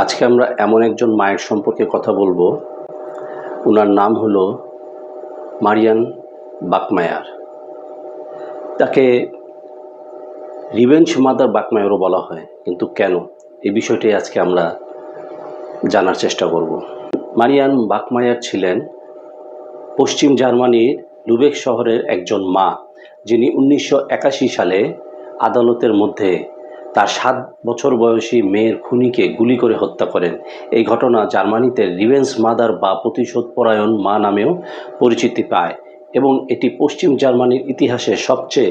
আজকে আমরা এমন একজন মায়ের সম্পর্কে কথা বলব। ওনার নাম হলো মারিয়ান বাকমায়ার। তাকে রিভেঞ্জ মাদার বাকমায়ারও বলা হয়, কিন্তু কেন? এই বিষয়টি আজকে আমরা জানার চেষ্টা করব। মারিয়ান বাকমায়ার ছিলেন পশ্চিম জার্মানির লুবেক শহরের একজন মা, যিনি উনিশশো একাশি সালে আদালতের মধ্যে তার সাত বছর বয়সী মেয়ের খুনিকে গুলি করে হত্যা করেন। এই ঘটনা জার্মানিতে রিভেন্স মাদার বা প্রতিশোধ পরায়ণ মা নামেও পরিচিতি পায় এবং এটি পশ্চিম জার্মানির ইতিহাসে সবচেয়ে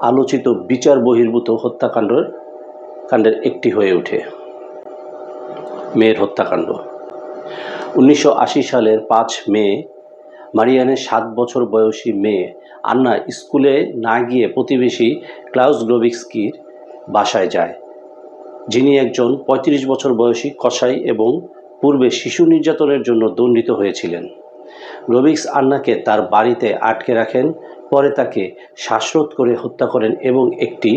আলোচিত বিচার বহির্ভূত হত্যাকাণ্ডের কাণ্ডের একটি হয়ে ওঠে। মেয়ের হত্যাকাণ্ড। উনিশশো আশি সালের পাঁচ মে মারিয়ানের সাত বছর বয়সী মেয়ে আন্না স্কুলে না গিয়ে প্রতিবেশী ক্লাউস গ্লোভিক্সকির বাসায় যায়। যিনি একজন ৩৫ বছর বয়সী কসাই এবং পূর্বে শিশু নির্যাতনের জন্য দণ্ডিত হয়েছিলেন। গ্লোভিক্স আন্নাকে তার বাড়িতে আটকে রাখেন, পরে তাকে শ্বাসরোধ করে হত্যা করেন এবং একটি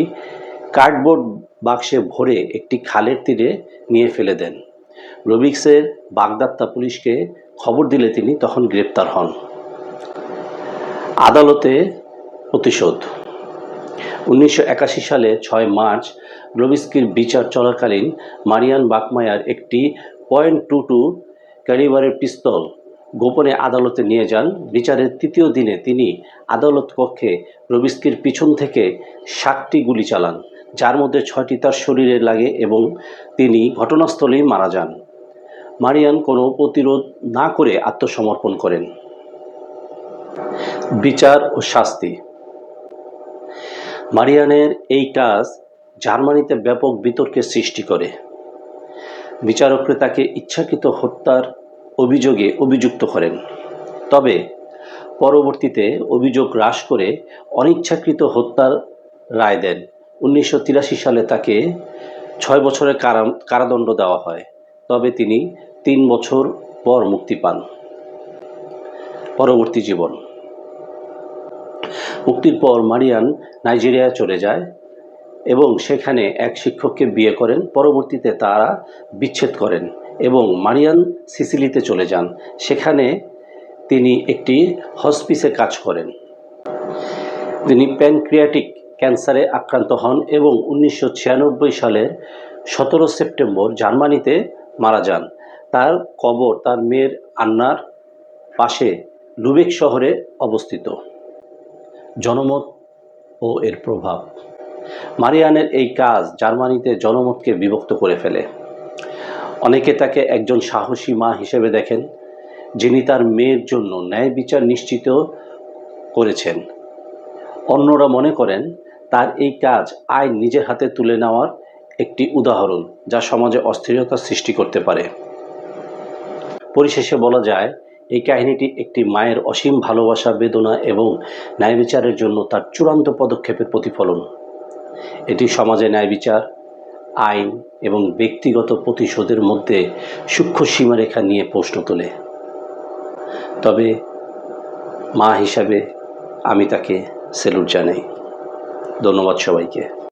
কার্ডবোর্ড বাক্সে ভরে একটি খালের তীরে নিয়ে ফেলে দেন। রবিক্সের বাগদাত্তা পুলিশকে খবর দিলে তিনি তখন গ্রেপ্তার হন। আদালতে প্রতিশোধ। উনিশশো একাশি সালে ছয় মার্চ গ্লোবিস্কির বিচার চলাকালীন মারিয়ান বাকমায়ার একটি পয়েন্ট টু টু ক্যারিবারের পিস্তল গোপনে আদালতে নিয়ে যান। বিচারের তৃতীয় দিনে তিনি আদালত কক্ষে রবিস্কির পিছন থেকে সাতটি গুলি চালান, যার মধ্যে ছয়টি তার শরীরে লাগে এবং তিনি ঘটনাস্থলেই মারা যান। মারিয়ান কোনো প্রতিরোধ না করে আত্মসমর্পণ করেন। বিচার ও শাস্তি মারিয়ানের এই কাজ জার্মানিতে ব্যাপক বিতর্কের সৃষ্টি করে। বিচারকরা তাকে ইচ্ছাকৃত হত্যার অভিযোগে অভিযুক্ত করেন। তবে পরবর্তীতে অভিযোগ হ্রাস করে অনিচ্ছাকৃত হত্যার রায় দেন। উনিশশো তিরাশি সালে তাকে ছয় বছরের কারা কারাদণ্ড দেওয়া হয়। তবে তিনি তিন বছর পর মুক্তি পান। পরবর্তী জীবন। মুক্তির পর মারিয়ান নাইজেরিয়ায় চলে যায় এবং সেখানে এক শিক্ষককে বিয়ে করেন। পরবর্তীতে তারা বিচ্ছেদ করেন এবং মারিয়ান সিসিলিতে চলে যান। সেখানে তিনি একটি হসপিসে কাজ করেন। তিনি প্যানক্রিয়াটিক ক্যান্সারে আক্রান্ত হন এবং উনিশশো ছিয়ানব্বই সালের সতেরো সেপ্টেম্বর জার্মানিতে মারা যান। তার কবর তার মেয়ের আন্নার পাশে লুবেক শহরে অবস্থিত। জনমত ও এর প্রভাব। মারিয়ানের এই কাজ জার্মানিতে জনমতকে বিভক্ত করে ফেলে। অনেকে তাকে একজন সাহসী মা হিসেবে দেখেন, যিনি তার মেয়ের জন্য ন্যায় বিচার নিশ্চিত করেছেন। অন্যরা মনে করেন, তার এই কাজ আইন নিজের হাতে তুলে নেওয়ার একটি উদাহরণ, যা সমাজে অস্থিরতা সৃষ্টি করতে পারে। পরিশেষে বলা যায় এই কাহিনীটি একটি মায়ের অসীম ভালোবাসা, বেদনা এবং ন্যায় বিচারের জন্য তার চূড়ান্ত পদক্ষেপের প্রতিফলন। এটি সমাজে ন্যায় বিচার, আইন এবং ব্যক্তিগত প্রতিশোধের মধ্যে সূক্ষ্ম সীমারেখা নিয়ে প্রশ্ন তোলে। তবে মা হিসাবে আমি তাকে সেলুট জানাই। ধন্যবাদ সবাইকে।